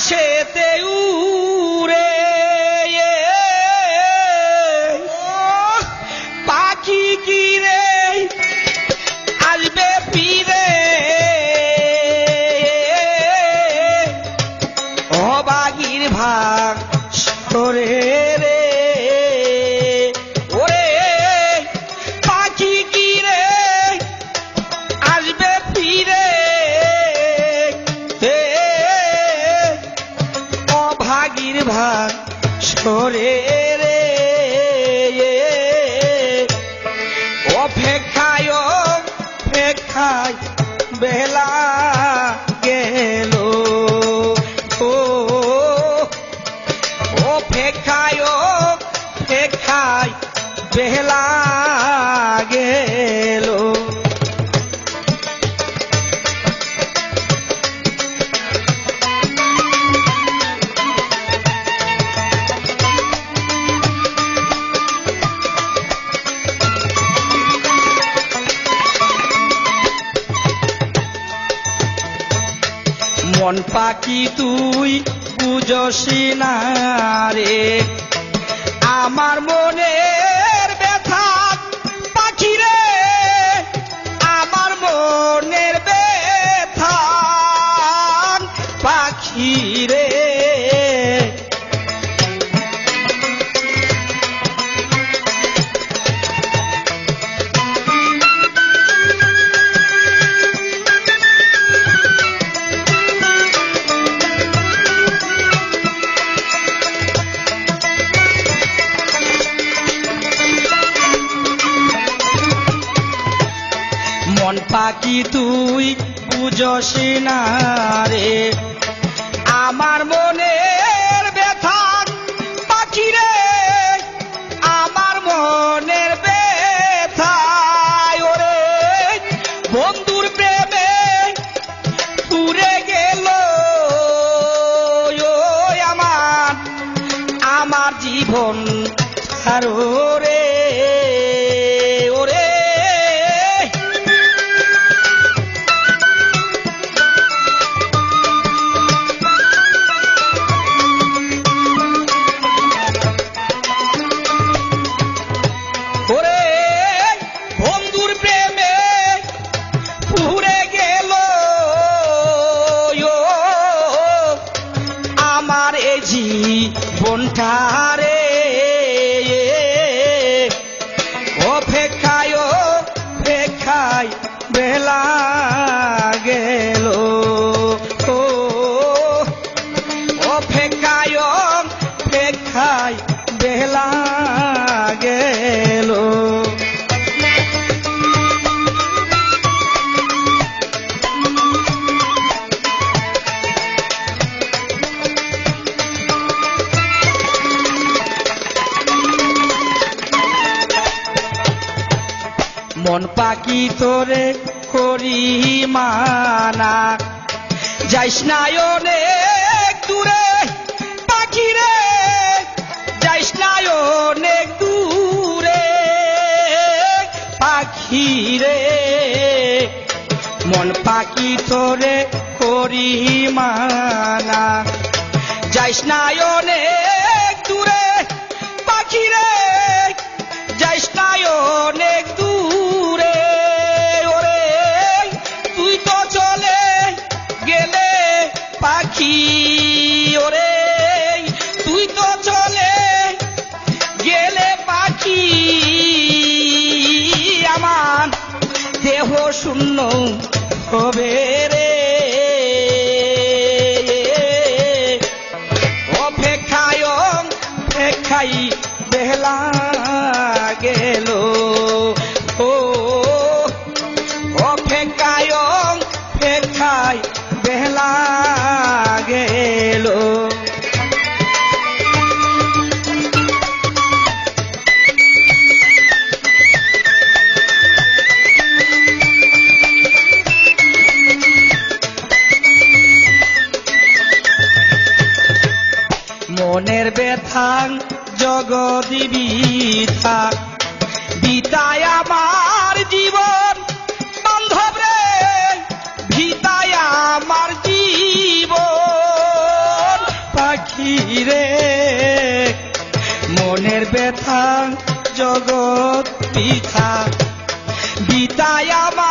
আকাশেতে উড়ে পাখি কি রে আসবে ফিরে। অবাগির ভাগ সরে সরে রে অপেক্ষায় অপেক্ষায় বেলা গেল। ও অপেক্ষায় অপেক্ষায় বেলা মন পাখি তুই বুঝসি না রে। আমার মনের পাখি তুই বুঝসি না রে? আমার মনের ব্যথা পাখি রে। আমার মনের বন্ধুর গেল আমার। আমার জীবন ছাড়ো। আমার এ জীবনটা রে। অপেক্ষায় অপেক্ষায় বেলা মন পাখি তোরে করি মানা। যাইস না অনেক দূরে পাখি রে, যাইস না অনেক দূরে পাখি রে। মন পাখি তোরে করি মানা। যাইস না অনেক শূন্য হবে রে। অপেক্ষায় অপেক্ষাই বেলা গেল। ও অপেক্ষায় অপেক্ষায় বেলা গেল। মনের ব্যথাং জগদি বিথা বিতায় আমার জীবন, বান্ধব রে ভিতায় আমার জীবন। রে, মনের ব্যথা জগৎ পিঠা বিতায় আমার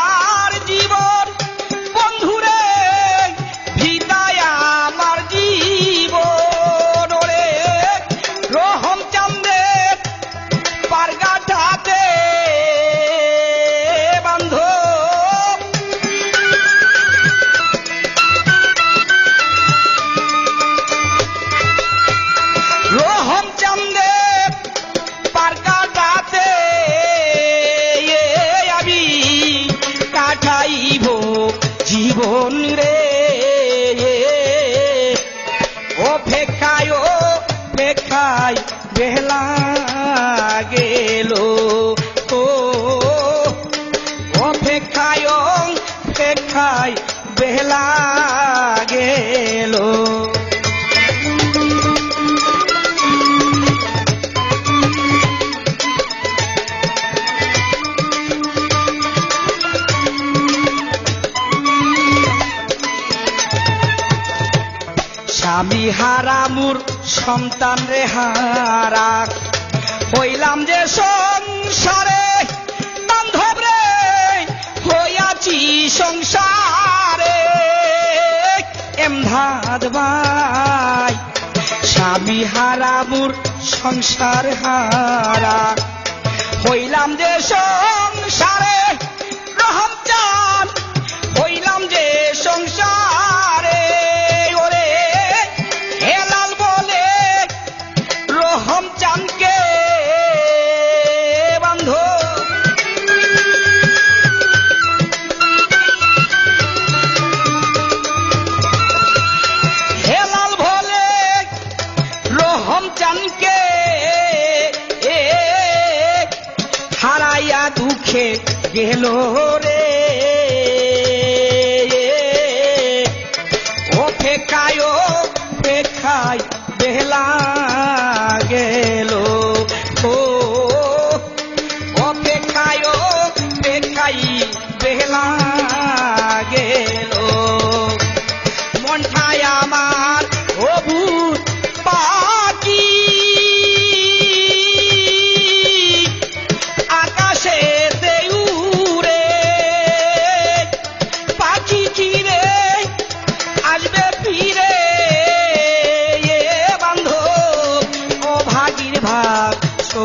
কাটাইব জীবন রে। ও ফেকায় ও ফেকায় বেলা গেল ও অপেক্ষায় অপেক্ষায় বেলা হারা মুর সন্তান রে হারা। হইলাম যে সংসারে, বান্ধব রে, হইয়াছি সংসারে। এমধাদ ভাই, স্বামী হারা মুর সংসার হারা। হইলাম যে সংসারে গেল রে। ও ফেকায় ও ফেকায় গেল। ও অপেক্ষায় অপেক্ষাই বেলা গেল। আমার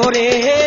ore